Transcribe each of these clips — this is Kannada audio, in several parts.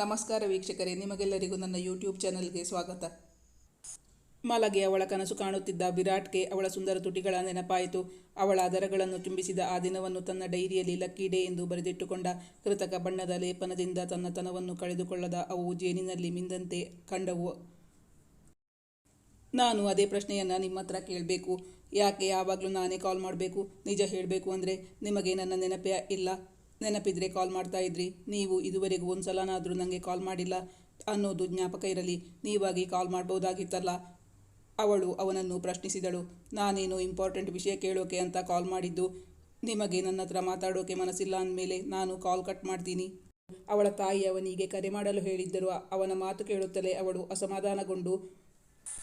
ನಮಸ್ಕಾರ ವೀಕ್ಷಕರೇ, ನಿಮಗೆಲ್ಲರಿಗೂ ನನ್ನ ಯೂಟ್ಯೂಬ್ ಚಾನಲ್ಗೆ ಸ್ವಾಗತ. ಮಲಗೆ ಅವಳ ಕನಸು ಕಾಣುತ್ತಿದ್ದ ವಿರಾಟ್ಗೆ ಅವಳ ಸುಂದರ ತುಟಿಗಳ ನೆನಪಾಯಿತು. ಅವಳ ಅದರಗಳನ್ನು ತುಂಬಿಸಿದ ಆ ದಿನವನ್ನು ತನ್ನ ಡೈರಿಯಲ್ಲಿ ಲಕ್ಕಿ ಡೇ ಎಂದು ಬರೆದಿಟ್ಟುಕೊಂಡ ಕೃತಕ ಬಣ್ಣದ ಲೇಪನದಿಂದ ತನ್ನ ತನವನ್ನು ಕಳೆದುಕೊಳ್ಳದ ಅವು ಜೇನಿನಲ್ಲಿ ಮಿಂದಂತೆ ಕಂಡವು. ನಾನು ಅದೇ ಪ್ರಶ್ನೆಯನ್ನು ನಿಮ್ಮ ಹತ್ರ ಕೇಳಬೇಕು. ಯಾಕೆ ಯಾವಾಗಲೂ ನಾನೇ ಕಾಲ್ ಮಾಡಬೇಕು? ನಿಜ ಹೇಳಬೇಕು ಅಂದರೆ ನಿಮಗೆ ನನ್ನ ನೆನಪೇ ಇಲ್ಲ. ನೆನಪಿದ್ರೆ ಕಾಲ್ ಮಾಡ್ತಾ ಇದ್ರಿ. ನೀವು ಇದುವರೆಗೂ ಒಂದು ಸಲನಾದರೂ ನನಗೆ ಕಾಲ್ ಮಾಡಿಲ್ಲ ಅನ್ನೋದು ಜ್ಞಾಪಕ ಇರಲಿ. ನೀವಾಗಿ ಕಾಲ್ ಮಾಡ್ಬೋದಾಗಿತ್ತಲ್ಲ. ಅವಳು ಅವನನ್ನು ಪ್ರಶ್ನಿಸಿದಳು. ನಾನೇನು ಇಂಪಾರ್ಟೆಂಟ್ ವಿಷಯ ಕೇಳೋಕೆ ಅಂತ ಕಾಲ್ ಮಾಡಿದ್ದು? ನಿಮಗೆ ನನ್ನ ಹತ್ರ ಮಾತಾಡೋಕೆ ಮನಸ್ಸಿಲ್ಲ ಅಂದಮೇಲೆ ನಾನು ಕಾಲ್ ಕಟ್ ಮಾಡ್ತೀನಿ. ಅವಳ ತಾಯಿ ಅವನಿಗೆ ಕರೆ ಮಾಡಲು ಹೇಳಿದ್ದರು. ಅವನ ಮಾತು ಕೇಳುತ್ತಲೇ ಅವಳು ಅಸಮಾಧಾನಗೊಂಡು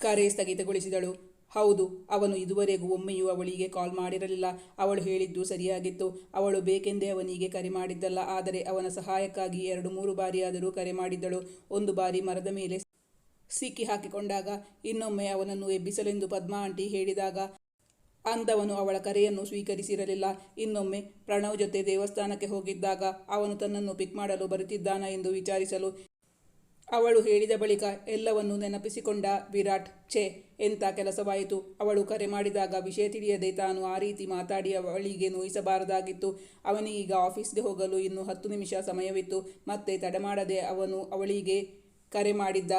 ಕರೆ ಸ್ಥಗಿತಗೊಳಿಸಿದಳು. ಹೌದು, ಅವನು ಇದುವರೆಗೂ ಒಮ್ಮೆಯೂ ಅವಳಿಗೆ ಕಾಲ್ ಮಾಡಿರಲಿಲ್ಲ. ಅವಳು ಹೇಳಿದ್ದು ಸರಿಯಾಗಿತ್ತು. ಅವಳು ಬೇಕೆಂದೇ ಅವನಿಗೆ ಕರೆ ಮಾಡಿದ್ದಲ್ಲ, ಆದರೆ ಅವನ ಸಹಾಯಕ್ಕಾಗಿ ಎರಡು ಮೂರು ಬಾರಿಯಾದರೂ ಕರೆ ಮಾಡಿದ್ದಳು. ಒಂದು ಬಾರಿ ಮರದ ಮೇಲೆ ಸಿಕ್ಕಿ ಹಾಕಿಕೊಂಡಾಗ, ಇನ್ನೊಮ್ಮೆ ಅವನನ್ನು ಎಬ್ಬಿಸಲೆಂದು ಪದ್ಮಾ ಆಂಟಿ ಹೇಳಿದಾಗ, ಅಂದವನು ಅವಳ ಕರೆಯನ್ನು ಸ್ವೀಕರಿಸಿರಲಿಲ್ಲ. ಇನ್ನೊಮ್ಮೆ ಪ್ರಣವ್ ಜೊತೆ ದೇವಸ್ಥಾನಕ್ಕೆ ಹೋಗಿದ್ದಾಗ, ಅವನು ತನ್ನನ್ನು ಪಿಕ್ ಮಾಡಲು ಬರುತ್ತಿದ್ದಾನ ಎಂದು ವಿಚಾರಿಸಲು ಅವಳು ಹೇಳಿದ ಬಳಿಕ ಎಲ್ಲವನ್ನೂ ನೆನಪಿಸಿಕೊಂಡ ವಿರಾಟ್, ಛೇ ಎಂಥ ಕೆಲಸವಾಯಿತು? ಅವಳು ಕರೆ ಮಾಡಿದಾಗ ವಿಷಯ ತಿಳಿಯದೆ ತಾನು ಆ ರೀತಿ ಮಾತಾಡಿ ಅವಳಿಗೆ ನೋಯಿಸಬಾರದಾಗಿತ್ತು. ಅವನಿಗೀಗ ಆಫೀಸ್ಗೆ ಹೋಗಲು ಇನ್ನು ಹತ್ತು ನಿಮಿಷ ಸಮಯವಿತ್ತು. ಮತ್ತೆ ತಡಮಾಡದೆ ಅವನು ಅವಳಿಗೆ ಕರೆ ಮಾಡಿದ್ದ.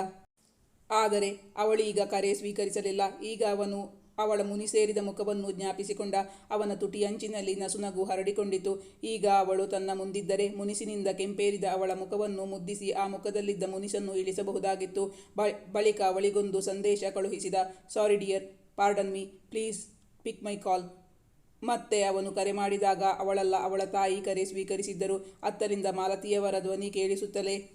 ಆದರೆ ಅವಳೀಗ ಕರೆ ಸ್ವೀಕರಿಸಲಿಲ್ಲ. ಈಗ ಅವನು ಅವಳ ಮುನಿ ಸೇರಿದ ಮುಖವನ್ನು ಜ್ಞಾಪಿಸಿಕೊಂಡ ಅವನ ತುಟಿ ಅಂಚಿನಲ್ಲಿ ನಸುನಗು ಹರಡಿಕೊಂಡಿತು. ಈಗ ಅವಳು ತನ್ನ ಮುಂದಿದ್ದರೆ ಮುನಿಸಿನಿಂದ ಕೆಂಪೇರಿದ ಅವಳ ಮುಖವನ್ನು ಮುದ್ದಿಸಿ ಆ ಮುಖದಲ್ಲಿದ್ದ ಮುನಿಸನ್ನು ಇಳಿಸಬಹುದಾಗಿತ್ತು. ಬಳಿಕ ಅವಳಿಗೊಂದು ಸಂದೇಶ ಕಳುಹಿಸಿದ, sorry dear, pardon me, please pick my call. ಮತ್ತೆ ಅವನು ಕರೆ ಮಾಡಿದಾಗ ಅವಳಲ್ಲ ಅವಳ ತಾಯಿ ಕರೆ ಸ್ವೀಕರಿಸಿದ್ದರು. ಅತ್ತರಿಂದ ಮಾಲತಿಯವರ ಧ್ವನಿ ಕೇಳಿಸುತ್ತಲೇ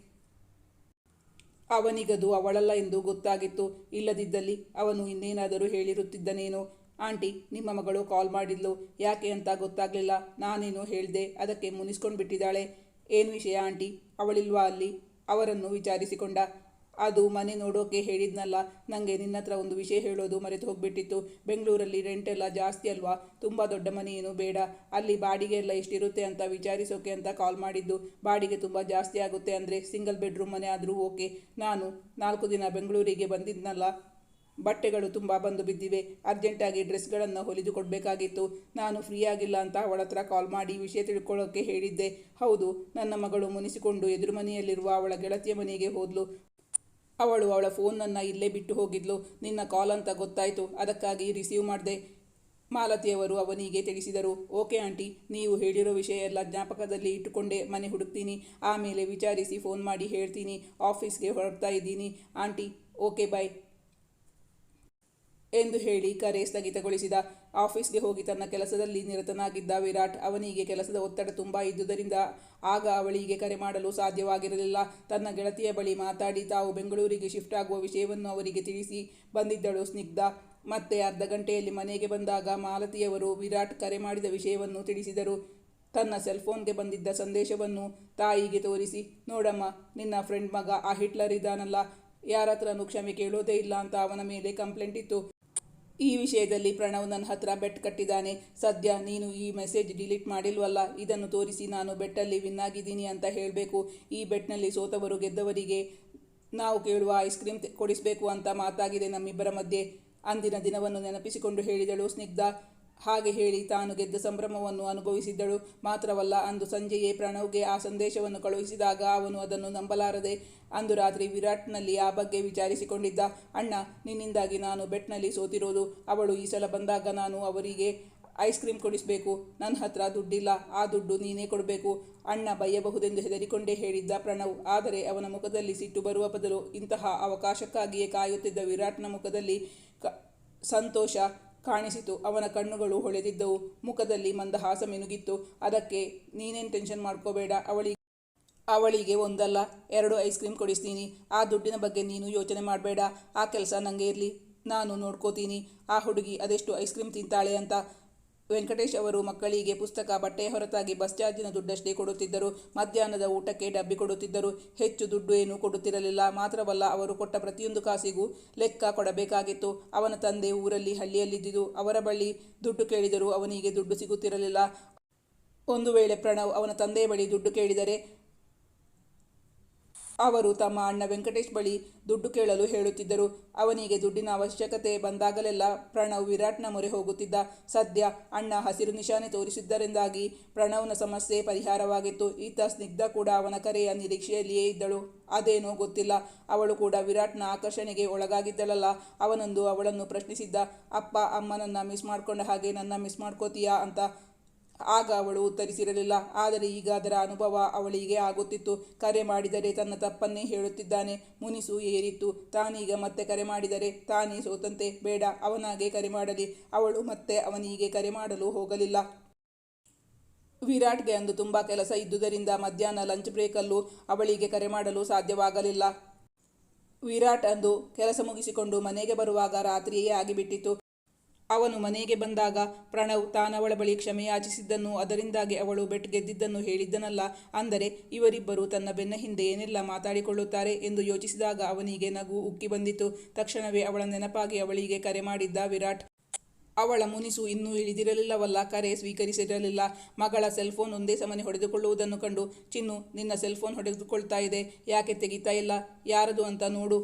ಅವನಿಗದು ಅವಳಲ್ಲ ಎಂದು ಗೊತ್ತಾಗಿತ್ತು. ಇಲ್ಲದಿದ್ದಲ್ಲಿ ಅವನು ಇನ್ನೇನಾದರೂ ಹೇಳಿರುತ್ತಿದ್ದನೇನೋ? ಆಂಟಿ, ನಿಮ್ಮ ಮಗಳು ಕಾಲ್ ಮಾಡಿದ್ಲು. ಯಾಕೆ ಅಂತ ಗೊತ್ತಾಗಲಿಲ್ಲ. ನಾನೇನು ಹೇಳಿದೆ, ಅದಕ್ಕೆ ಮುನಿಸ್ಕೊಂಡು ಬಿಟ್ಟಿದ್ದಾಳೆ ಏನು ವಿಷಯ ಆಂಟಿ? ಅವಳಿಲ್ವಾ ಅಲ್ಲಿ? ಅವರನ್ನು ವಿಚಾರಿಸಿಕೊಂಡ. ಅದು ಮನೆ ನೋಡೋಕೆ ಹೇಳಿದ್ನಲ್ಲ ನನಗೆ ನಿನ್ನ ಹತ್ರ ಒಂದು ವಿಷಯ ಹೇಳೋದು ಮರೆತು ಹೋಗ್ಬಿಟ್ಟಿತ್ತು. ಬೆಂಗಳೂರಲ್ಲಿ ರೆಂಟ್ ಎಲ್ಲ ಜಾಸ್ತಿ ಅಲ್ವಾ? ತುಂಬ ದೊಡ್ಡ ಮನೆ ಏನು ಬೇಡ. ಅಲ್ಲಿ ಬಾಡಿಗೆ ಎಲ್ಲ ಎಷ್ಟಿರುತ್ತೆ ಅಂತ ವಿಚಾರಿಸೋಕೆ ಅಂತ ಕಾಲ್ ಮಾಡಿದ್ದು. ಬಾಡಿಗೆ ತುಂಬ ಜಾಸ್ತಿ ಆಗುತ್ತೆ ಅಂದರೆ ಸಿಂಗಲ್ ಬೆಡ್ರೂಮ್ ಮನೆ ಆದರೂ ಓಕೆ. ನಾನು ನಾಲ್ಕು ದಿನ ಬೆಂಗಳೂರಿಗೆ ಬಂದಿದ್ನಲ್ಲ, ಬಟ್ಟೆಗಳು ತುಂಬ ಬಂದು ಬಿದ್ದಿವೆ. ಅರ್ಜೆಂಟಾಗಿ ಡ್ರೆಸ್ಗಳನ್ನು ಹೊಲಿದು ಕೊಡಬೇಕಾಗಿತ್ತು. ನಾನು ಫ್ರೀ ಆಗಿಲ್ಲ ಅಂತ ಅವಳ ಹತ್ರ ಕಾಲ್ ಮಾಡಿ ವಿಷಯ ತಿಳ್ಕೊಳ್ಳೋಕೆ ಹೇಳಿದ್ದೆ. ಹೌದು, ನನ್ನ ಮಗಳು ಮುನಿಸಿಕೊಂಡು ಎದುರು ಮನೆಯಲ್ಲಿರುವ ಅವಳ ಗೆಳತಿಯ ಮನೆಗೆ ಹೋದ್ಲು. ಅವಳು ಅವಳ ಫೋನನ್ನು ಇಲ್ಲೇ ಬಿಟ್ಟು ಹೋಗಿದ್ಲು. ನಿನ್ನ ಕಾಲ್ ಅಂತ ಗೊತ್ತಾಯಿತು. ಅದಕ್ಕಾಗಿ ರಿಸೀವ್ ಮಾಡಿದೆ. ಮಾಲತಿಯವರು ಅವನಿಗೆ ತಿಳಿಸಿದರು. ಓಕೆ ಆಂಟಿ, ನೀವು ಹೇಳಿರೋ ವಿಷಯ ಎಲ್ಲ ಜ್ಞಾಪಕದಲ್ಲಿ ಇಟ್ಟುಕೊಂಡೇ. ಮನೆ ಹುಡುಕ್ತೀನಿ. ಆಮೇಲೆ ವಿಚಾರಿಸಿ ಫೋನ್ ಮಾಡಿ ಹೇಳ್ತೀನಿ. ಆಫೀಸ್ಗೆ ಹೊರಡ್ತಾ ಇದ್ದೀನಿ. ಆಂಟಿ, ಓಕೆ ಬಾಯ್ ಎಂದು ಹೇಳಿ ಕರೆ ಸ್ಥಗಿತಗೊಳಿಸಿದ. ಆಫೀಸ್ಗೆ ಹೋಗಿ ತನ್ನ ಕೆಲಸದಲ್ಲಿ ನಿರತನಾಗಿದ್ದ ವಿರಾಟ್ ಅವನಿಗೆ ಕೆಲಸದ ಒತ್ತಡ ತುಂಬ ಇದ್ದುದರಿಂದ ಆಗ ಅವಳಿಗೆ ಕರೆ ಮಾಡಲು ಸಾಧ್ಯವಾಗಿರಲಿಲ್ಲ. ತನ್ನ ಗೆಳತಿಯ ಬಳಿ ಮಾತಾಡಿ ತಾವು ಬೆಂಗಳೂರಿಗೆ ಶಿಫ್ಟ್ ಆಗುವ ವಿಷಯವನ್ನು ಅವರಿಗೆ ತಿಳಿಸಿ ಬಂದಿದ್ದಳು ಸ್ನಿಗ್ಧ. ಮತ್ತೆ ಅರ್ಧ ಗಂಟೆಯಲ್ಲಿ ಮನೆಗೆ ಬಂದಾಗ ಮಾಲತಿಯವರು ವಿರಾಟ್ ಕರೆ ಮಾಡಿದ ವಿಷಯವನ್ನು ತಿಳಿಸಿದರು. ತನ್ನ ಸೆಲ್ಫೋನ್ಗೆ ಬಂದಿದ್ದ ಸಂದೇಶವನ್ನು ತಾಯಿಗೆ ತೋರಿಸಿ, ನೋಡಮ್ಮ, ನಿನ್ನ ಫ್ರೆಂಡ್ ಮಗ ಆ ಹಿಟ್ಲರ್ ಇದ್ದಾನಲ್ಲ ಯಾರ ಹತ್ರನೂ ಕ್ಷಮೆ ಕೇಳೋದೇ ಇಲ್ಲ ಅಂತ ಅವನ ಮೇಲೆ ಕಂಪ್ಲೇಂಟ್ ಇತ್ತು. ಈ ವಿಷಯದಲ್ಲಿ ಪ್ರಣವ್ ನನ್ನ ಹತ್ರ ಬೆಟ್ ಕಟ್ಟಿದ್ದಾನೆ. ಸದ್ಯ ನೀನು ಈ ಮೆಸೇಜ್ ಡಿಲೀಟ್ ಮಾಡಿಲ್ವಲ್ಲ? ಇದನ್ನು ತೋರಿಸಿ ನಾನು ಬೆಟ್ಟಲ್ಲಿ ವಿನ್ ಆಗಿದ್ದೀನಿ ಅಂತ ಹೇಳಬೇಕು. ಈ ಬೆಟ್ನಲ್ಲಿ ಸೋತವರು ಗೆದ್ದವರಿಗೆ ನಾವು ಕೇಳುವ ಐಸ್ ಕ್ರೀಮ್ ಕೊಡಿಸಬೇಕು ಅಂತ ಮಾತಾಗಿದೆ ನಮ್ಮಿಬ್ಬರ ಮಧ್ಯೆ. ಅಂದಿನ ದಿನವನ್ನು ನೆನಪಿಸಿಕೊಂಡು ಹೇಳಿದಳು ಸ್ನಿಗ್ಧ. ಹಾಗೆ ಹೇಳಿ ತಾನು ಗೆದ್ದ ಸಂಭ್ರಮವನ್ನು ಅನುಭವಿಸಿದ್ದಳು. ಮಾತ್ರವಲ್ಲ, ಅಂದು ಸಂಜೆಯೇ ಪ್ರಣವ್ಗೆ ಆ ಸಂದೇಶವನ್ನು ಕಳುಹಿಸಿದಾಗ ಅವನು ಅದನ್ನು ನಂಬಲಾರದೆ ಅಂದು ರಾತ್ರಿ ವಿರಾಟ್ನಲ್ಲಿ ಆ ಬಗ್ಗೆ ವಿಚಾರಿಸಿಕೊಂಡಿದ್ದ. ಅಣ್ಣ, ನಿನ್ನಿಂದಾಗಿ ನಾನು ಬೆಟ್ನಲ್ಲಿ ಸೋತಿರೋದು. ಅವಳು ಈ ಸಲ ಬಂದಾಗ ನಾನು ಅವರಿಗೆ ಐಸ್ ಕ್ರೀಮ್ ಕೊಡಿಸಬೇಕು. ನನ್ನ ಹತ್ರ ದುಡ್ಡಿಲ್ಲ. ಆ ದುಡ್ಡು ನೀನೇ ಕೊಡಬೇಕು. ಅಣ್ಣ ಬಯ್ಯಬಹುದೆಂದು ಹೆದರಿಕೊಂಡೇ ಹೇಳಿದ್ದ ಪ್ರಣವ್. ಆದರೆ ಅವನ ಮುಖದಲ್ಲಿ ಸಿಟ್ಟು ಬರುವ ಬದಲು ಇಂತಹ ಅವಕಾಶಕ್ಕಾಗಿಯೇ ಕಾಯುತ್ತಿದ್ದ ವಿರಾಟ್ನ ಮುಖದಲ್ಲಿ ಸಂತೋಷ ಕಾಣಿಸಿತು. ಅವನ ಕಣ್ಣುಗಳು ಹೊಳೆದಿದ್ದವು. ಮುಖದಲ್ಲಿ ಮಂದಹಾಸ ಮಿನುಗಿತ್ತು. ಅದಕ್ಕೆ, ನೀನೇನ್ ಟೆನ್ಷನ್ ಮಾಡ್ಕೋಬೇಡ ಅವಳಿ ಅವಳಿಗೆ ಒಂದಲ್ಲ, ಎರಡು ಐಸ್ ಕ್ರೀಮ್ ಕೊಡಿಸ್ತೀನಿ. ಆ ದುಡ್ಡಿನ ಬಗ್ಗೆ ನೀನು ಯೋಚನೆ ಮಾಡಬೇಡ. ಆ ಕೆಲಸ ನನಗೆ ಇರಲಿ. ನಾನು ನೋಡ್ಕೋತೀನಿ. ಆ ಹುಡುಗಿ ಅದೆಷ್ಟು ಐಸ್ ಕ್ರೀಮ್ ತಿಂತಾಳೆ ಅಂತ ವೆಂಕಟೇಶ್ ಅವರು ಮಕ್ಕಳಿಗೆ ಪುಸ್ತಕ, ಬಟ್ಟೆ ಹೊರತಾಗಿ ಬಸ್ ಚಾರ್ಜಿನ ದುಡ್ಡಷ್ಟೇ ಕೊಡುತ್ತಿದ್ದರು. ಮಧ್ಯಾಹ್ನದ ಊಟಕ್ಕೆ ಡಬ್ಬಿ ಕೊಡುತ್ತಿದ್ದರು. ಹೆಚ್ಚು ದುಡ್ಡು ಏನೂ ಕೊಡುತ್ತಿರಲಿಲ್ಲ. ಮಾತ್ರವಲ್ಲ, ಅವರು ಕೊಟ್ಟ ಪ್ರತಿಯೊಂದು ಕಾಸಿಗೂ ಲೆಕ್ಕ ಕೊಡಬೇಕಾಗಿತ್ತು. ಅವನ ತಂದೆ ಊರಲ್ಲಿ ಹಳ್ಳಿಯಲ್ಲಿದ್ದುದು ಅವರ ಬಳಿ ದುಡ್ಡು ಕೇಳಿದರೂ ಅವನಿಗೆ ದುಡ್ಡು ಸಿಗುತ್ತಿರಲಿಲ್ಲ. ಒಂದು ವೇಳೆ ಪ್ರಣವ್ ಅವನ ತಂದೆಯ ಬಳಿ ದುಡ್ಡು ಕೇಳಿದರೆ ಅವರು ತಮ್ಮ ಅಣ್ಣ ವೆಂಕಟೇಶ್ ಬಳಿ ದುಡ್ಡು ಕೇಳಲು ಹೇಳುತ್ತಿದ್ದರು. ಅವನಿಗೆ ದುಡ್ಡಿನ ಅವಶ್ಯಕತೆ ಬಂದಾಗಲೆಲ್ಲ ಪ್ರಣವ್ ವಿರಾಟ್ನ ಮೊರೆ ಹೋಗುತ್ತಿದ್ದ. ಸದ್ಯ ಅಣ್ಣ ಹಸಿರು ನಿಶಾನೆ ತೋರಿಸಿದ್ದರಿಂದಾಗಿ ಪ್ರಣವ್ನ ಸಮಸ್ಯೆ ಪರಿಹಾರವಾಗಿತ್ತು. ಈತ ಸ್ನಿಗ್ಧ ಕೂಡ ಅವನ ಕರೆಯ ನಿರೀಕ್ಷೆಯಲ್ಲಿಯೇ ಇದ್ದಳು. ಅದೇನೋ ಗೊತ್ತಿಲ್ಲ. ಅವಳು ಕೂಡ ವಿರಾಟ್ನ ಆಕರ್ಷಣೆಗೆ ಒಳಗಾಗಿದ್ದಳಲ್ಲ. ಅವನೊಂದು ಅವಳನ್ನು ಪ್ರಶ್ನಿಸಿದ್ದ, ಅಪ್ಪ ಅಮ್ಮನನ್ನ ಮಿಸ್ ಮಾಡ್ಕೊಂಡ ಹಾಗೆ ನನ್ನ ಮಿಸ್ ಮಾಡ್ಕೋತೀಯಾ? ಅಂತ ಆಗ ಅವಳು ಉತ್ತರಿಸಿರಲಿಲ್ಲ. ಆದರೆ ಈಗ ಅದರ ಅನುಭವ ಅವಳಿಗೆ ಆಗುತ್ತಿತ್ತು. ಕರೆ ಮಾಡಿದರೆ ತನ್ನ ತಪ್ಪನ್ನೇ ಹೇಳುತ್ತಿದ್ದಾನೆ. ಮುನಿಸು ಏರಿತ್ತು. ತಾನೀಗ ಮತ್ತೆ ಕರೆ ಮಾಡಿದರೆ ತಾನೇ ಸೋತಂತೆ. ಬೇಡ, ಅವನಾಗೆ ಕರೆ ಮಾಡಲಿ. ಅವಳು ಮತ್ತೆ ಅವನಿಗೆ ಕರೆ ಮಾಡಲು ಹೋಗಲಿಲ್ಲ. ವಿರಾಟ್ಗೆ ಅಂದು ತುಂಬ ಕೆಲಸ ಇದ್ದುದರಿಂದ ಮಧ್ಯಾಹ್ನ ಲಂಚ್ ಬ್ರೇಕಲ್ಲೂ ಅವಳಿಗೆ ಕರೆ ಮಾಡಲು ಸಾಧ್ಯವಾಗಲಿಲ್ಲ. ವಿರಾಟ್ ಅಂದು ಕೆಲಸ ಮುಗಿಸಿಕೊಂಡು ಮನೆಗೆ ಬರುವಾಗ ರಾತ್ರಿಯೇ ಆಗಿಬಿಟ್ಟಿತು ಅವನು ಮನೆಗೆ ಬಂದಾಗ, ಪ್ರಣವ್ ತಾನವಳ ಬಳಿ ಕ್ಷಮೆಯಾಚಿಸಿದ್ದನ್ನು ಅದರಿಂದಾಗಿ ಅವಳು ಬೆಟ್ ಗೆದ್ದಿದ್ದನ್ನು ಹೇಳಿದ್ದನಲ್ಲ. ಅಂದರೆ, ಇವರಿಬ್ಬರು ತನ್ನ ಬೆನ್ನ ಹಿಂದೆ ಏನೆಲ್ಲ ಮಾತಾಡಿಕೊಳ್ಳುತ್ತಾರೆ ಎಂದು ಯೋಚಿಸಿದಾಗ ಅವನಿಗೆ ನಗು ಉಕ್ಕಿ ಬಂದಿತು. ತಕ್ಷಣವೇ ಅವಳ ನೆನಪಾಗಿ ಅವಳಿಗೆ ಕರೆ ಮಾಡಿದ್ದ ವಿರಾಟ್, ಅವಳ ಮುನಿಸು ಇನ್ನೂ ಇಳಿದಿರಲಿಲ್ಲವಲ್ಲ, ಕರೆ ಸ್ವೀಕರಿಸಿರಲಿಲ್ಲ. ಮಗಳ ಸೆಲ್ಫೋನ್ ಒಂದೇ ಸಮನೆ ಹೊಡೆದುಕೊಳ್ಳುವುದನ್ನು ಕಂಡು, ಚಿನ್ನು, ನಿನ್ನ ಸೆಲ್ಫೋನ್ ಹೊಡೆದುಕೊಳ್ತಾ ಇದೆ, ಯಾಕೆ ತೆಗಿತಾ ಇಲ್ಲ, ಯಾರದು ಅಂತ ನೋಡು,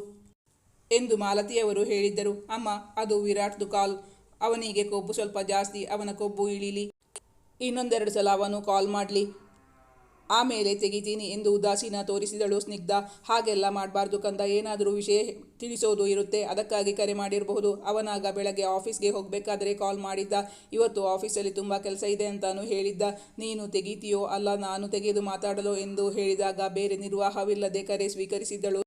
ಎಂದು ಮಾಲತಿಯವರು ಹೇಳಿದ್ದರು. ಅಮ್ಮ, ಅದು ವಿರಾಟ್ದು ಕಾಲ್. ಅವನಿಗೆ ಕೊಬ್ಬು ಸ್ವಲ್ಪ ಜಾಸ್ತಿ, ಅವನ ಕೊಬ್ಬು ಇಳಿಲಿ. ಇನ್ನೊಂದೆರಡು ಸಲ ಅವನು ಕಾಲ್ ಮಾಡಲಿ. ಆಮೇಲೆ ತೆಗಿತೀನಿ ಎಂದು ಉದಾಸೀನ ತೋರಿಸಿದಳು ಸ್ನಿಗ್ಧ. ಹಾಗೆಲ್ಲ ಮಾಡಬಾರ್ದು ಕಂದ, ಏನಾದರೂ ವಿಷಯ ತಿಳಿಸೋದು ಇರುತ್ತೆ, ಅದಕ್ಕಾಗಿ ಕರೆ ಮಾಡಿರಬಹುದು. ಅವನಾಗ ಬೆಳಗ್ಗೆ ಆಫೀಸ್ಗೆ ಹೋಗಬೇಕಾದ್ರೆ ಕಾಲ್ ಮಾಡಿದ್ದ. ಇವತ್ತು ಆಫೀಸಲ್ಲಿ ತುಂಬ ಕೆಲಸ ಇದೆ ಅಂತಾನು ಹೇಳಿದ್ದ. ನೀನು ತೆಗೀತೀಯೋ ಅಲ್ಲ, ನಾನು ತೆಗೆದು ಮಾತಾಡಲು ಎಂದು ಹೇಳಿದಾಗ ಬೇರೆ ನಿರ್ವಾಹವಿಲ್ಲದೆ ಕರೆ ಸ್ವೀಕರಿಸಿದ್ದಳು.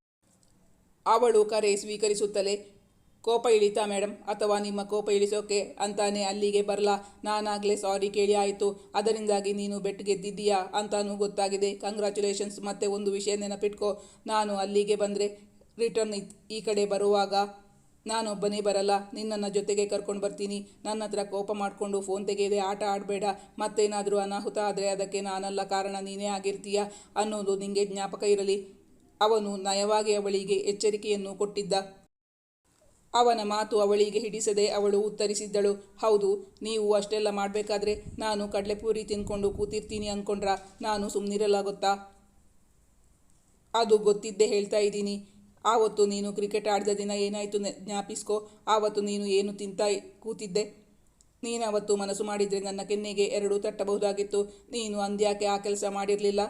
ಅವಳು ಕರೆ ಸ್ವೀಕರಿಸುತ್ತಲೇ ಕೋಪ ಇಳಿತಾ ಮೇಡಮ್ ಅಥವಾ ನಿಮ್ಮ ಕೋಪ ಇಳಿಸೋಕೆ ಅಂತಾನೆ ಅಲ್ಲಿಗೆ ಬರಲಾ. ನಾನಾಗಲೇ ಸಾರಿ ಕೇಳಿ ಆಯಿತು. ಅದರಿಂದಾಗಿ ನೀನು ಬೆಟ್ ಗೆದ್ದಿದ್ದೀಯಾ ಅಂತಾನೂ ಗೊತ್ತಾಗಿದೆ. ಕಂಗ್ರ್ಯಾಚುಲೇಷನ್ಸ್ ಮತ್ತೆ ಒಂದು ವಿಷಯ ನೆನಪಿಟ್ಕೋ. ನಾನು ಅಲ್ಲಿಗೆ ಬಂದರೆ ರಿಟರ್ನ್ ಈ ಕಡೆ ಬರುವಾಗ ನಾನೊಬ್ಬನೇ ಬರಲ್ಲ. ನಿನ್ನನ್ನು ಜೊತೆಗೆ ಕರ್ಕೊಂಡು ಬರ್ತೀನಿ. ನನ್ನ ಹತ್ರ ಕೋಪ ಮಾಡಿಕೊಂಡು ಫೋನ್ ತೆಗೆಯದೆ ಆಟ ಆಡಬೇಡ. ಮತ್ತೇನಾದರೂ ಅನಾಹುತ ಆದರೆ ಅದಕ್ಕೆ ನಾನಲ್ಲ ಕಾರಣ ನೀನೇ ಆಗಿರ್ತೀಯ ಅನ್ನೋದು ನಿಮಗೆ ಜ್ಞಾಪಕ ಇರಲಿ. ಅವನು ನಯವಾಗಿ ಅವಳಿಗೆ ಎಚ್ಚರಿಕೆಯನ್ನು ಕೊಟ್ಟಿದ್ದ. ಅವನ ಮಾತು ಅವಳಿಗೆ ಹಿಡಿಸದೆ ಅವಳು ಉತ್ತರಿಸಿದ್ದಳು. ಹೌದು, ನೀವು ಅಷ್ಟೆಲ್ಲ ಮಾಡಬೇಕಾದ್ರೆ ನಾನು ಕಡಲೆಪೂರಿ ತಿನ್ಕೊಂಡು ಕೂತಿರ್ತೀನಿ ಅಂದ್ಕೊಂಡ್ರ ನಾನು ಸುಮ್ಮನಿರಲ್ಲ ಗೊತ್ತಾ ಅದು ಗೊತ್ತಿದ್ದೆ ಹೇಳ್ತಾ ಇದ್ದೀನಿ. ಆವತ್ತು ನೀನು ಕ್ರಿಕೆಟ್ ಆಡಿದ ದಿನ ಏನಾಯಿತು ಜ್ಞಾಪಿಸ್ಕೋ. ಆವತ್ತು ನೀನು ಏನು ತಿಂತಾ ಕೂತಿದ್ದೆ. ನೀನಾವತ್ತು ಮನಸ್ಸು ಮಾಡಿದರೆ ನನ್ನ ಕೆನ್ನೆಗೆ ಎರಡು ತಟ್ಟಬಹುದಾಗಿತ್ತು. ನೀನು ಅಂದ್ಯಾಕೆ ಆ ಕೆಲಸ ಮಾಡಿರಲಿಲ್ಲ?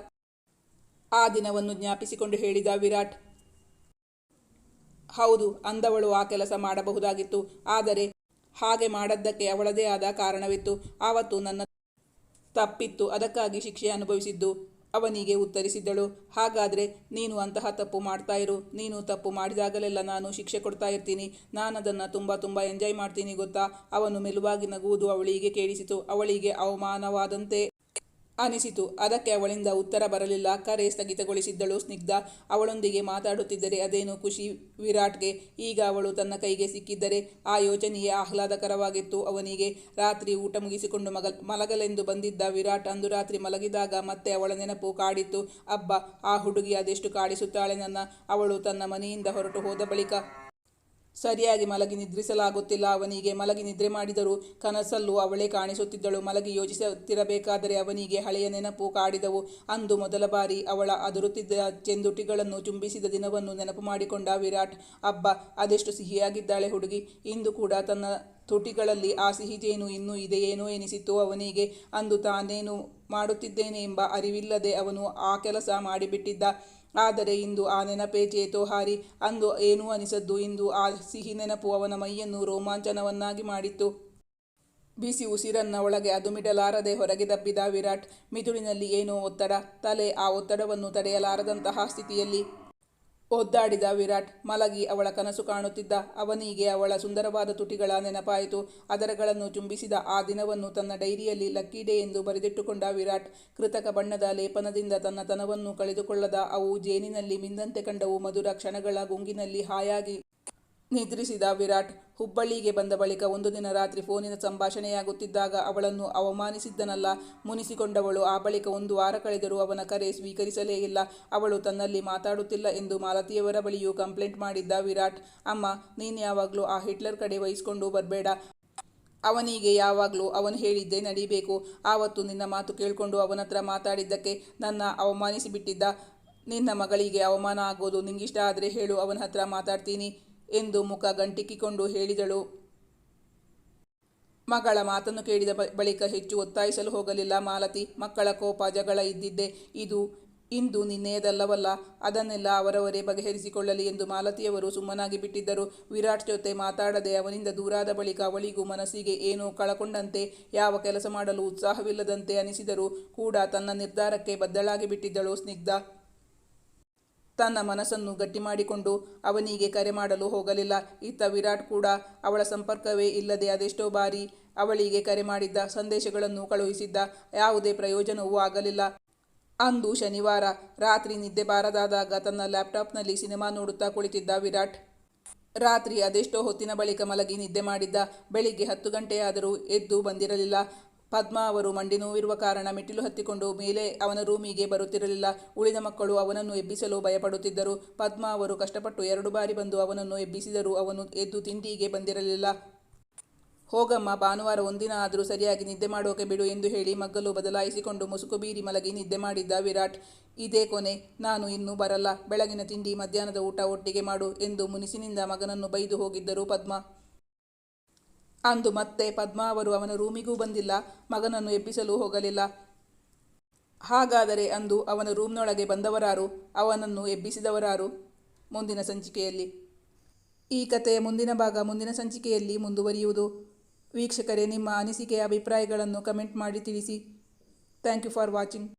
ಆ ದಿನವನ್ನು ಜ್ಞಾಪಿಸಿಕೊಂಡು ಹೇಳಿದ ವಿರಾಟ್. ಹೌದು ಅಂದವಳು ಆ ಕೆಲಸ ಮಾಡಬಹುದಾಗಿತ್ತು. ಆದರೆ ಹಾಗೆ ಮಾಡದ್ದಕ್ಕೆ ಅವಳದೇ ಆದ ಕಾರಣವಿತ್ತು. ಆವತ್ತು ನನ್ನ ತಪ್ಪಿತ್ತು. ಅದಕ್ಕಾಗಿ ಶಿಕ್ಷೆ ಅನುಭವಿಸಿದ್ದು. ಅವನಿಗೆ ಉತ್ತರಿಸಿದ್ದಳು. ಹಾಗಾದರೆ ನೀನು ಅಂತಹ ತಪ್ಪು ಮಾಡ್ತಾ ಇರು. ನೀನು ತಪ್ಪು ಮಾಡಿದಾಗಲೆಲ್ಲ ನಾನು ಶಿಕ್ಷೆ ಕೊಡ್ತಾ ಇರ್ತೀನಿ. ನಾನದನ್ನು ತುಂಬ ತುಂಬ ಎಂಜಾಯ್ ಮಾಡ್ತೀನಿ ಗೊತ್ತಾ? ಅವನು ಮೆಲುವಾಗಿ ನಗುವುದು ಅವಳಿಗೆ ಕೇಳಿಸಿತು. ಅವಳಿಗೆ ಅವಮಾನವಾದಂತೆ ಅನಿಸಿತು. ಅದಕ್ಕೆ ಅವಳಿಂದ ಉತ್ತರ ಬರಲಿಲ್ಲ. ಕರೆ ಸ್ಥಗಿತಗೊಳಿಸಿದ್ದಳು ಸ್ನಿಗ್ಧ. ಅವಳೊಂದಿಗೆ ಮಾತಾಡುತ್ತಿದ್ದರೆ ಅದೇನು ಖುಷಿ ವಿರಾಟ್ಗೆ. ಈಗ ಅವಳು ತನ್ನ ಕೈಗೆ ಸಿಕ್ಕಿದ್ದರೆ ಆ ಯೋಚನೆಯೇ ಆಹ್ಲಾದಕರವಾಗಿತ್ತು ಅವನಿಗೆ. ರಾತ್ರಿ ಊಟ ಮುಗಿಸಿಕೊಂಡು ಮಗ ಮಲಗಲೆಂದು ಬಂದಿದ್ದ ವಿರಾಟ್ ಅಂದು ರಾತ್ರಿ ಮಲಗಿದಾಗ ಮತ್ತೆ ಅವಳ ನೆನಪು ಕಾಡಿತ್ತು ಅಬ್ಬ, ಆ ಹುಡುಗಿ ಅದೆಷ್ಟು ಕಾಡಿಸುತ್ತಾಳೆ ನನ್ನ. ಅವಳು ತನ್ನ ಮನೆಯಿಂದ ಹೊರಟು ಹೋದ ಬಳಿಕ ಸರಿಯಾಗಿ ಮಲಗಿ ನಿದ್ರಿಸಲಾಗುತ್ತಿಲ್ಲ. ಅವನಿಗೆ ಮಲಗಿ ನಿದ್ರೆ ಮಾಡಿದರೂ ಕನಸಲ್ಲೂ ಅವಳೇ ಕಾಣಿಸುತ್ತಿದ್ದಳು. ಮಲಗಿ ಯೋಚಿಸುತ್ತಿರಬೇಕಾದರೆ ಅವನಿಗೆ ಹಳೆಯ ನೆನಪು ಕಾಡಿದವು. ಅಂದು ಮೊದಲ ಬಾರಿ ಅವಳ ಅದುರುತ್ತಿದ್ದ ಚೆಂದುಟಿಗಳನ್ನು ಚುಂಬಿಸಿದ ದಿನವನ್ನು ನೆನಪು ಮಾಡಿಕೊಂಡ ವಿರಾಟ್, ಅಬ್ಬ, ಅದೆಷ್ಟು ಸಿಹಿಯಾಗಿದ್ದಾಳೆ ಹುಡುಗಿ. ಇಂದು ಕೂಡ ತನ್ನ ತುಟಿಗಳಲ್ಲಿ ಆ ಸಿಹಿಜೇನು ಇನ್ನೂ ಇದೆಯೇನೋ ಎನಿಸಿತು ಅವನಿಗೆ. ಅಂದು ತಾನೇನು ಮಾಡುತ್ತಿದ್ದೇನೆ ಎಂಬ ಅರಿವಿಲ್ಲದೆ ಅವನು ಆ ಕೆಲಸ ಮಾಡಿಬಿಟ್ಟಿದ್ದ. ಆದರೆ ಇಂದು ಆ ನೆನಪೇ ಚೇತೋಹಾರಿ ಅಂದು ಏನೂ ಅನಿಸದ್ದು? ಇಂದು ಆ ಸಿಹಿ ನೆನಪು ಅವನ ಮೈಯನ್ನು ರೋಮಾಂಚನವನ್ನಾಗಿ ಮಾಡಿತ್ತು. ಬಿಸಿ ಉಸಿರನ್ನ ಒಳಗೆ ಅದುಮಿಡಲಾರದೆ ಹೊರಗೆ ದಬ್ಬಿದ ವಿರಾಟ್, ಮಿದುಳಿನಲ್ಲಿ ಏನೋ ಒತ್ತಡ, ತಲೆ ಆ ಒತ್ತಡವನ್ನು ತಡೆಯಲಾರದಂತಹ ಸ್ಥಿತಿಯಲ್ಲಿ ಒದ್ದಾಡಿದ ವಿರಾಟ್ ಮಲಗಿ ಅವಳ ಕನಸು ಕಾಣುತ್ತಿದ್ದ. ಅವನಿಗೆ ಅವಳ ಸುಂದರವಾದ ತುಟಿಗಳ ನೆನಪಾಯಿತು. ಅದರಗಳನ್ನು ಚುಂಬಿಸಿದ ಆ ದಿನವನ್ನು ತನ್ನ ಡೈರಿಯಲ್ಲಿ ಲಕ್ಕಿ ಡೇ ಎಂದು ಬರೆದಿಟ್ಟುಕೊಂಡ ವಿರಾಟ್ ಕೃತಕ ಬಣ್ಣದ ಲೇಪನದಿಂದ ತನ್ನ ತನವನ್ನು ಕಳೆದುಕೊಳ್ಳದ ಅವು ಜೇನಿನಲ್ಲಿ ಮಿಂದಂತೆ ಕಂಡವು ಮಧುರ ಕ್ಷಣಗಳ ಗುಂಗಿನಲ್ಲಿ ಹಾಯಾಗಿ ನಿದ್ರಿಸಿದ ವಿರಾಟ್ ಹುಬ್ಬಳ್ಳಿಗೆ ಬಂದ ಬಳಿಕ ಒಂದು ದಿನ ರಾತ್ರಿ ಫೋನಿನ ಸಂಭಾಷಣೆಯಾಗುತ್ತಿದ್ದಾಗ ಅವಳನ್ನು ಅವಮಾನಿಸಿದ್ದನಲ್ಲ. ಮುನಿಸಿಕೊಂಡವಳು ಆ ಬಳಿಕ ಒಂದು ವಾರ ಕಳೆದರೂ ಅವನ ಕರೆ ಸ್ವೀಕರಿಸಲೇ ಇಲ್ಲ. ಅವಳು ತನ್ನಲ್ಲಿ ಮಾತಾಡುತ್ತಿಲ್ಲ ಎಂದು ಮಾಲತಿಯವರ ಬಳಿಯೂ ಕಂಪ್ಲೇಂಟ್ ಮಾಡಿದ್ದ ವಿರಾಟ್, ಅಮ್ಮ, ನೀನು ಯಾವಾಗಲೂ ಆ ಹಿಟ್ಲರ್ ಕಡೆ ವಹಿಸಿಕೊಂಡು ಬರಬೇಡ. ಅವನಿಗೆ ಯಾವಾಗಲೂ ಅವನು ಹೇಳಿದ್ದೇ ನಡೀಬೇಕು. ಆವತ್ತು ನಿನ್ನ ಮಾತು ಕೇಳಿಕೊಂಡು ಅವನತ್ರ ಮಾತಾಡಿದ್ದಕ್ಕೆ ನನ್ನ ಅವಮಾನಿಸಿಬಿಟ್ಟಿದ್ದ. ನಿನ್ನ ಮಗಳಿಗೆ ಅವಮಾನ ಆಗೋದು ನಿಂಗಿಷ್ಟ ಆದರೆ ಹೇಳು, ಅವನ ಹತ್ರ ಮಾತಾಡ್ತೀನಿ. ಎಂದು ಮುಖ ಗಂಟಿಕ್ಕಿಕೊಂಡು ಹೇಳಿದಳು. ಮಗಳ ಮಾತನ್ನು ಕೇಳಿದ ಬಳಿಕ ಹೆಚ್ಚು ಒತ್ತಾಯಿಸಲು ಹೋಗಲಿಲ್ಲ ಮಾಲತಿ. ಮಕ್ಕಳ ಕೋಪ ಜಗಳ ಇದ್ದಿದ್ದೆ ಇದು ಇಂದು ನಿನ್ನೆಯದಲ್ಲವಲ್ಲ, ಅದನ್ನೆಲ್ಲ ಅವರವರೇ ಬಗೆಹರಿಸಿಕೊಳ್ಳಲಿ ಎಂದು ಮಾಲತಿಯವರು ಸುಮ್ಮನಾಗಿ ಬಿಟ್ಟಿದ್ದರು. ವಿರಾಟ್ ಜೊತೆ ಮಾತಾಡದೆ ಅವನಿಂದ ದೂರಾದ ಬಳಿಕ ಅವಳಿಗೂ ಮನಸ್ಸಿಗೆ ಏನೋ ಕಳಕೊಂಡಂತೆ, ಯಾವ ಕೆಲಸ ಮಾಡಲು ಉತ್ಸಾಹವಿಲ್ಲದಂತೆ ಅನಿಸಿದರೂ. ಕೂಡ ತನ್ನ ನಿರ್ಧಾರಕ್ಕೆ ಬದ್ದಳಾಗಿ ಬಿಟ್ಟಿದ್ದಳು ಸ್ನಿಗ್ಧ. ತನ್ನ ಮನಸ್ಸನ್ನು ಗಟ್ಟಿ ಮಾಡಿಕೊಂಡು ಅವನಿಗೆ ಕರೆ ಮಾಡಲು ಹೋಗಲಿಲ್ಲ. ಇತ್ತ ವಿರಾಟ್ ಕೂಡ ಅವಳ ಸಂಪರ್ಕವೇ ಇಲ್ಲದೆ ಅದೆಷ್ಟೋ ಬಾರಿ ಅವಳಿಗೆ ಕರೆ ಮಾಡಿದ್ದ ಸಂದೇಶಗಳನ್ನು ಕಳುಹಿಸಿದ್ದ ಯಾವುದೇ ಪ್ರಯೋಜನವೂ ಆಗಲಿಲ್ಲ. ಅಂದು ಶನಿವಾರ ರಾತ್ರಿ ನಿದ್ದೆ ಬಾರದಾದಾಗ ತನ್ನ ಲ್ಯಾಪ್ಟಾಪ್ನಲ್ಲಿ ಸಿನಿಮಾ ನೋಡುತ್ತಾ ಕುಳಿತಿದ್ದ ವಿರಾಟ್. ರಾತ್ರಿ ಅದೆಷ್ಟೋ ಹೊತ್ತಿನ ಬಳಿಕ ಮಲಗಿ ನಿದ್ದೆ ಮಾಡಿದ್ದ. ಬೆಳಿಗ್ಗೆ ಹತ್ತು ಗಂಟೆಯಾದರೂ ಎದ್ದು ಬಂದಿರಲಿಲ್ಲ. ಪದ್ಮಾ ಅವರು ಮಂಡಿ ನೋವಿರುವ ಕಾರಣ ಮೆಟ್ಟಿಲು ಹತ್ತಿಕೊಂಡು ಮೇಲೆ ಅವನ ರೂಮಿಗೆ ಬರುತ್ತಿರಲಿಲ್ಲ. ಉಳಿದ ಮಕ್ಕಳು ಅವನನ್ನು ಎಬ್ಬಿಸಲು ಭಯಪಡುತ್ತಿದ್ದರು. ಪದ್ಮ ಅವರು ಕಷ್ಟಪಟ್ಟು ಎರಡು ಬಾರಿ ಬಂದು ಅವನನ್ನು ಎಬ್ಬಿಸಿದರೂ ಅವನು ಎದ್ದು ತಿಂಡಿಗೆ ಬಂದಿರಲಿಲ್ಲ. ಹೋಗಮ್ಮ, ಭಾನುವಾರ ಒಂದಿನ ಆದರೂ ಸರಿಯಾಗಿ ನಿದ್ದೆ ಮಾಡೋಕೆ ಬಿಡು ಎಂದು ಹೇಳಿ ಮಗ್ಗಲು ಬದಲಾಯಿಸಿಕೊಂಡು ಮುಸುಕು ಬೀರಿ ಮಲಗಿ ನಿದ್ದೆ ಮಾಡಿದ್ದ ವಿರಾಟ್. ಇದೇ ಕೊನೆ, ನಾನು ಇನ್ನೂ ಬರಲ್ಲ. ಬೆಳಗಿನ ತಿಂಡಿ ಮಧ್ಯಾಹ್ನದ ಊಟ ಒಟ್ಟಿಗೆ ಮಾಡು ಎಂದು ಮುನಿಸಿನಿಂದ ಮಗನನ್ನು ಬೈದು ಹೋಗಿದ್ದರು ಪದ್ಮಾ. ಅಂದು ಮತ್ತೆ ಪದ್ಮಾ ಅವರು ಅವನ ರೂಮಿಗೂ ಬಂದಿಲ್ಲ, ಮಗನನ್ನು ಎಬ್ಬಿಸಲು ಹೋಗಲಿಲ್ಲ. ಹಾಗಾದರೆ ಅಂದು ಅವನ ರೂಮ್ನೊಳಗೆ ಬಂದವರಾರು, ಅವನನ್ನು ಎಬ್ಬಿಸಿದವರಾರು? ಮುಂದಿನ ಸಂಚಿಕೆಯಲ್ಲಿ. ಈ ಕಥೆಯ ಮುಂದಿನ ಭಾಗ ಮುಂದಿನ ಸಂಚಿಕೆಯಲ್ಲಿ ಮುಂದುವರಿಯುವುದು. ವೀಕ್ಷಕರೇ, ನಿಮ್ಮ ಅನಿಸಿಕೆಯ ಅಭಿಪ್ರಾಯಗಳನ್ನು ಕಮೆಂಟ್ ಮಾಡಿ ತಿಳಿಸಿ. Thank you for watching.